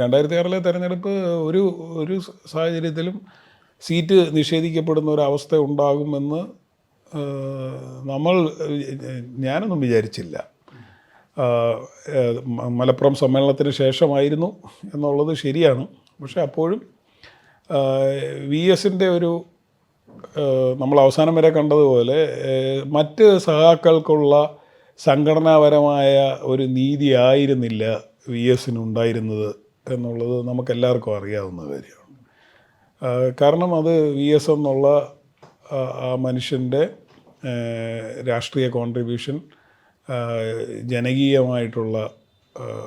രണ്ടായിരത്തി ആറിലെ തെരഞ്ഞെടുപ്പ് ഒരു ഒരു സാഹചര്യത്തിലും സീറ്റ് നിഷേധിക്കപ്പെടുന്ന ഒരു അവസ്ഥ ഉണ്ടാകുമെന്ന് നമ്മൾ ഞാനൊന്നും വിചാരിച്ചില്ല. മലപ്പുറം സമ്മേളനത്തിന് ശേഷമായിരുന്നു എന്നുള്ളത് ശരിയാണ്. പക്ഷെ അപ്പോഴും വി എസിന്റെ ഒരു നമ്മൾ അവസാനം വരെ കണ്ടതുപോലെ മറ്റ് സഹാക്കൾക്കുള്ള സംഘടനാപരമായ ഒരു നീതി ആയിരുന്നില്ല വി എസിന് ഉണ്ടായിരുന്നത്. എന്നുള്ളത് നമുക്കെല്ലാവർക്കും അറിയാവുന്ന കാര്യമാണ്. കാരണം അത് വി എസ് എന്നുള്ള ആ- മനുഷ്യന്റെ രാഷ്ട്രീയ കോൺട്രിബ്യൂഷൻ ജനകീയമായിട്ടുള്ള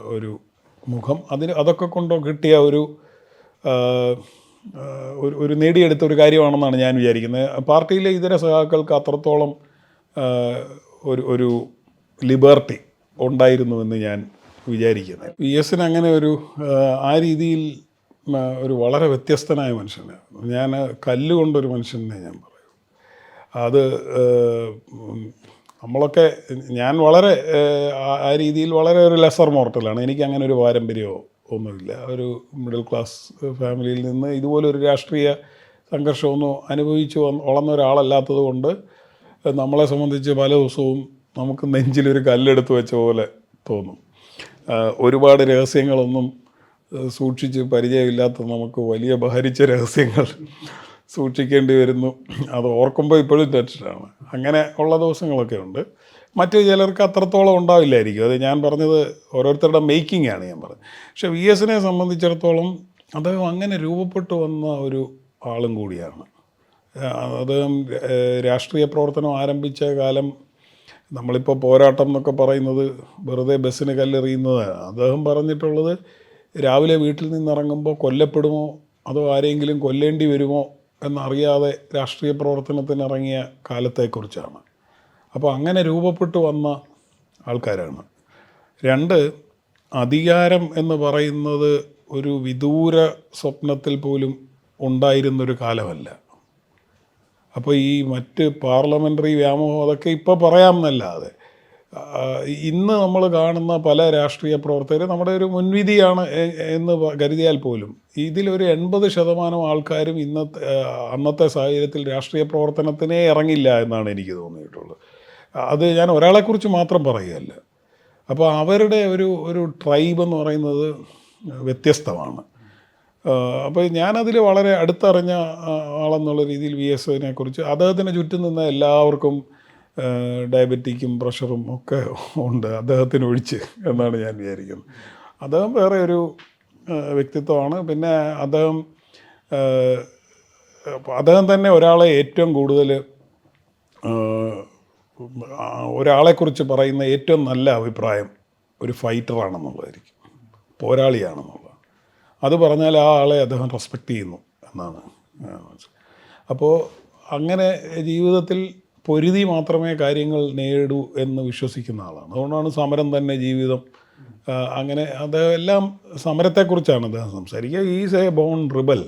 ഒരു മുഖം. അതിന് അതൊക്കെ കൊണ്ടോ കിട്ടിയ ഒരു ഒരു നേടിയെടുത്ത ഒരു കാര്യമാണെന്നാണ് ഞാൻ വിചാരിക്കുന്നത്. പാർട്ടിയിലെ ഇതര സഹാക്കൾക്ക് അത്രത്തോളം ഒരു ഒരു ലിബർട്ടി ഉണ്ടായിരുന്നുവെന്ന് ഞാൻ വിചാരിക്കുന്നത്. വി എസിന് അങ്ങനെ ഒരു ആ രീതിയിൽ ഒരു വളരെ വ്യത്യസ്തനായ മനുഷ്യനാണ് ഞാൻ കല്ലുകൊണ്ടൊരു മനുഷ്യനെ ഞാൻ പറയും. അത് നമ്മളൊക്കെ ഞാൻ വളരെ ആ- രീതിയിൽ വളരെ ഒരു ലെസർ മോർട്ടലാണ് എനിക്ക് അങ്ങനെ ഒരു പാരമ്പര്യമോ ഒന്നുമില്ല. ഒരു മിഡിൽ ക്ലാസ് ഫാമിലിയിൽ നിന്ന് ഇതുപോലൊരു രാഷ്ട്രീയ സംഘർഷമൊന്നും അനുഭവിച്ചു വളർന്ന ഒരാളല്ലാത്തത് കൊണ്ട് നമ്മളെ സംബന്ധിച്ച് പല ദിവസവും നമുക്ക് നെഞ്ചിലൊരു കല്ലെടുത്ത് വെച്ച പോലെ തോന്നും. ഒരുപാട് രഹസ്യങ്ങളൊന്നും സൂക്ഷിച്ച് പരിചയമില്ലാത്ത നമുക്ക് വലിയ ബഹരിച്ച രഹസ്യങ്ങൾ സൂക്ഷിക്കേണ്ടി വരുന്നു. അത് ഓർക്കുമ്പോൾ ഇപ്പോഴും ടെൻഷനാണ് അങ്ങനെ ഉള്ള ദിവസങ്ങളൊക്കെ ഉണ്ട്. മറ്റു ചിലർക്ക് അത്രത്തോളം ഉണ്ടാവില്ലായിരിക്കും. അത് ഞാൻ പറഞ്ഞത് ഓരോരുത്തരുടെ മേക്കിംഗ് ആണ് ഞാൻ പറഞ്ഞത്. പക്ഷേ വി എസിനെ സംബന്ധിച്ചിടത്തോളം അദ്ദേഹം അങ്ങനെ രൂപപ്പെട്ടു വന്ന ഒരു ആളും കൂടിയാണ്. അദ്ദേഹം രാഷ്ട്രീയ പ്രവർത്തനം ആരംഭിച്ച കാലം നമ്മളിപ്പോൾ പോരാട്ടം എന്നൊക്കെ പറയുന്നത് വെറുതെ ബസ്സിന് കല്ലെറിയുന്നത്. അദ്ദേഹം പറഞ്ഞിട്ടുള്ളത് രാവിലെ വീട്ടിൽ നിന്നിറങ്ങുമ്പോൾ കൊല്ലപ്പെടുമോ? അതോ ആരെങ്കിലും കൊല്ലേണ്ടി വരുമോ? എന്നറിയാതെ രാഷ്ട്രീയ പ്രവർത്തനത്തിന് ഇറങ്ങിയ കാലത്തെക്കുറിച്ചാണ്. അപ്പോൾ അങ്ങനെ രൂപപ്പെട്ടു വന്ന ആൾക്കാരാണ്. രണ്ട് അധികാരം എന്ന് പറയുന്നത് ഒരു വിദൂര സ്വപ്നത്തിൽ പോലും ഉണ്ടായിരുന്നൊരു കാലമല്ല. അപ്പോൾ ഈ മറ്റ് പാർലമെന്ററി വ്യാമോഹം അതൊക്കെ ഇപ്പോൾ പറയാമെന്നല്ലാതെ ഇന്ന് നമ്മൾ കാണുന്ന പല രാഷ്ട്രീയ പ്രവർത്തകർ നമ്മുടെ ഒരു മുൻവിധിയാണ് എന്ന് കരുതിയാൽ പോലും. ഇതിലൊരു എൺപത് ശതമാനം ആൾക്കാരും ഇന്നത്തെ അന്നത്തെ സാഹചര്യത്തിൽ രാഷ്ട്രീയ പ്രവർത്തനത്തിനേ ഇറങ്ങില്ല എന്നാണ് എനിക്ക് തോന്നിയിട്ടുള്ളത്. അത് ഞാൻ ഒരാളെക്കുറിച്ച് മാത്രം പറയുകയല്ല. അപ്പോൾ അവരുടെ ഒരു ഒരു ട്രൈബ് എന്ന് പറയുന്നത് വ്യത്യസ്തമാണ്. അപ്പോൾ ഞാനതിൽ വളരെ അടുത്തറിഞ്ഞ ആളെന്നുള്ള രീതിയിൽ വി എസ് ഒനെ കുറിച്ച് അദ്ദേഹത്തിന് ചുറ്റും നിന്ന എല്ലാവർക്കും ഡയബറ്റിക്കും പ്രഷറും ഒക്കെ ഉണ്ട് അദ്ദേഹത്തിന് ഒഴിച്ച് എന്നാണ് ഞാൻ വിചാരിക്കുന്നത്. അദ്ദേഹം വേറെ ഒരു വ്യക്തിത്വമാണ്. പിന്നെ അദ്ദേഹം അദ്ദേഹം തന്നെ ഒരാളെ ഏറ്റവും കൂടുതൽ ഒരാളെക്കുറിച്ച് പറയുന്ന ഏറ്റവും നല്ല അഭിപ്രായം ഒരു ഫൈറ്ററാണെന്നുള്ളതായിരിക്കും പോരാളിയാണെന്നുള്ളത്. അത് പറഞ്ഞാൽ ആ ആളെ അദ്ദേഹം റെസ്പെക്റ്റ് ചെയ്യുന്നു എന്നാണ് അപ്പോൾ അങ്ങനെ ജീവിതത്തിൽ പൊരുതി മാത്രമേ കാര്യങ്ങൾ നേടൂ എന്ന് വിശ്വസിക്കുന്ന ആളാണ്. അതുകൊണ്ടാണ് സമരം തന്നെ ജീവിതം അങ്ങനെ അദ്ദേഹം എല്ലാം സമരത്തെക്കുറിച്ചാണ് അദ്ദേഹം സംസാരിക്കുക. Is a born rebel